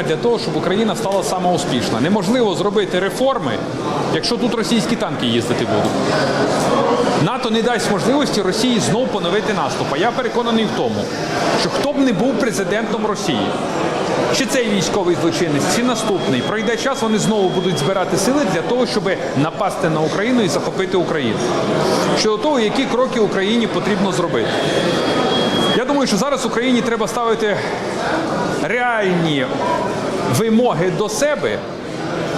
для того, щоб Україна стала самоуспішна. Неможливо зробити реформи, якщо тут російські танки їздити будуть. НАТО не дасть можливості Росії знов поновити наступ. А я переконаний в тому, що хто б не був президентом Росії, чи цей військовий злочинець, чи наступний, пройде час, вони знову будуть збирати сили для того, щоб напасти на Україну і захопити Україну. Щодо того, які кроки Україні потрібно зробити. Я думаю, що зараз Україні треба ставити реальні вимоги до себе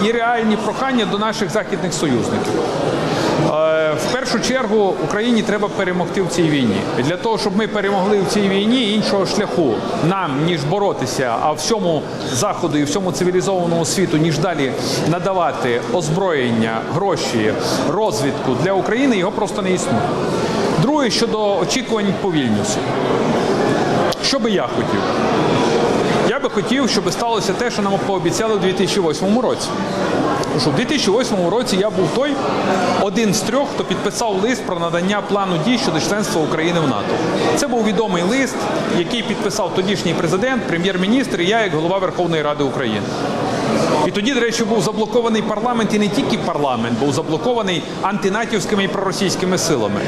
і реальні прохання до наших західних союзників. Е, В першу чергу Україні треба перемогти в цій війні. Для того, щоб ми перемогли в цій війні, іншого шляху нам ніж боротися, а всьому заходу і всьому цивілізованому світу, ніж далі надавати озброєння, гроші, розвідку для України, його просто не існує. Друге щодо очікувань по Вільнюсу. Що би я хотів? Я би хотів, щоб сталося те, що нам пообіцяли у 2008 році. Тому що в 2008 році я був той один з трьох, хто підписав лист про надання плану дій щодо членства України в НАТО. Це був відомий лист, який підписав тодішній президент, прем'єр-міністр і я як голова Верховної Ради України. І тоді, до речі, був заблокований парламент і не тільки парламент, був заблокований антинатівськими і проросійськими силами.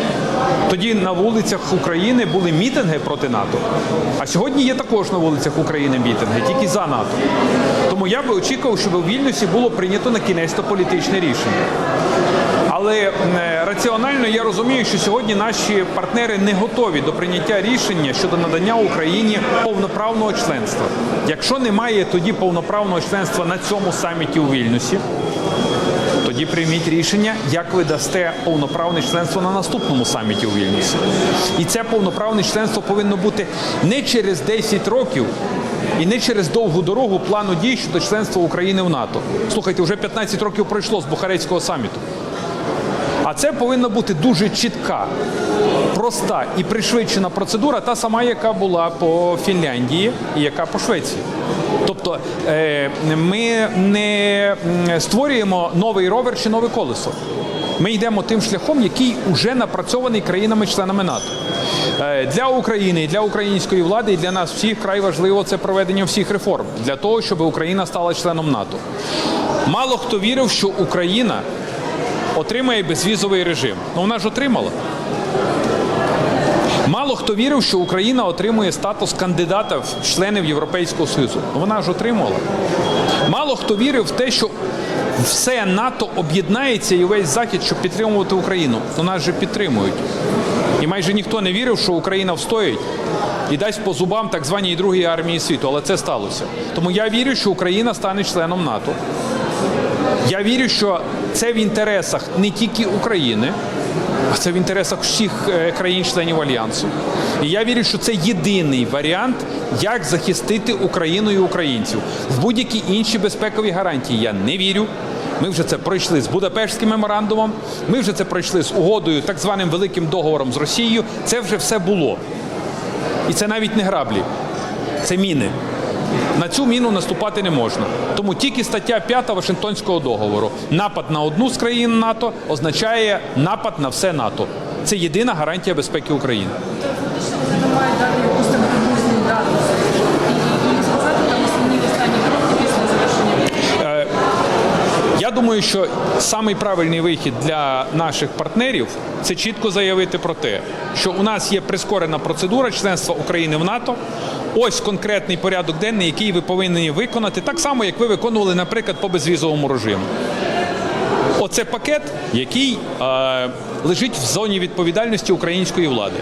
Тоді на вулицях України були мітинги проти НАТО. А сьогодні є також на вулицях України мітинги, тільки за НАТО. Тому я би очікував, щоб у Вільнюсі було прийнято на кінець то політичне рішення. Але е, раціонально я розумію, що сьогодні наші партнери не готові до прийняття рішення щодо надання Україні повноправного членства. Якщо немає тоді повноправного членства на цьому саміті у Вільнюсі, тоді прийміть рішення, як ви дасте повноправне членство на наступному саміті у Вільнюсі. І це повноправне членство повинно бути не через 10 років. І не через довгу дорогу плану дій щодо членства України в НАТО. Слухайте, вже 15 років пройшло з Бухарецького саміту. А це повинна бути дуже чітка, проста і пришвидшена процедура, та сама, яка була по Фінляндії і яка по Швеції. Тобто е, ми не створюємо новий ровер чи нове колесо. Ми йдемо тим шляхом, який вже напрацьований країнами-членами НАТО. Е, Для України, і для української влади і для нас всіх край важливо це проведення всіх реформ для того, щоб Україна стала членом НАТО. Мало хто вірив, що Україна отримає безвізовий режим. Ну вона ж отримала. Мало хто вірив, що Україна отримує статус кандидата в членів Європейського Союзу. Ну вона ж отримала. Мало хто вірив в те, що все НАТО об'єднається і весь захід, щоб підтримувати Україну. Ну нас же підтримують. І майже ніхто не вірив, що Україна встоїть і дасть по зубам так званій другій армії світу. Але це сталося. Тому я вірю, що Україна стане членом НАТО. Я вірю, що це в інтересах не тільки України, а це в інтересах всіх е, країн-членів альянсу. І я вірю, що це єдиний варіант, як захистити Україну і українців. В будь-які інші безпекові гарантії я не вірю. Ми вже це пройшли з Будапештським меморандумом. Ми вже це пройшли з угодою, так званим великим договором з Росією. Це вже все було. І це навіть не граблі, це міни. На цю міну наступати не можна. Тому тільки стаття 5 Вашингтонського договору. Напад на одну з країн НАТО означає напад на все НАТО. Це єдина гарантія безпеки України. Думаю, що самий правильний вихід для наших партнерів це чітко заявити про те, що у нас є прискорена процедура членства України в НАТО. Ось конкретний порядок денний, який ви повинні виконати, так само, як ви виконували, наприклад, по безвізовому режиму. Оце пакет, який е, лежить в зоні відповідальності української влади.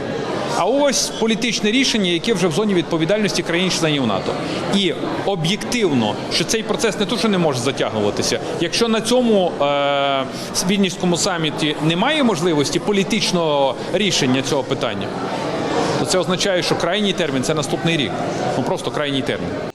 А ось політичне рішення, яке вже в зоні відповідальності країн-членів НАТО. І об'єктивно, що цей процес не то, що не може затягуватися. Якщо на цьому е, Вільнівському саміті немає можливості політичного рішення цього питання, то це означає, що крайній термін це наступний рік. Ну просто крайній термін.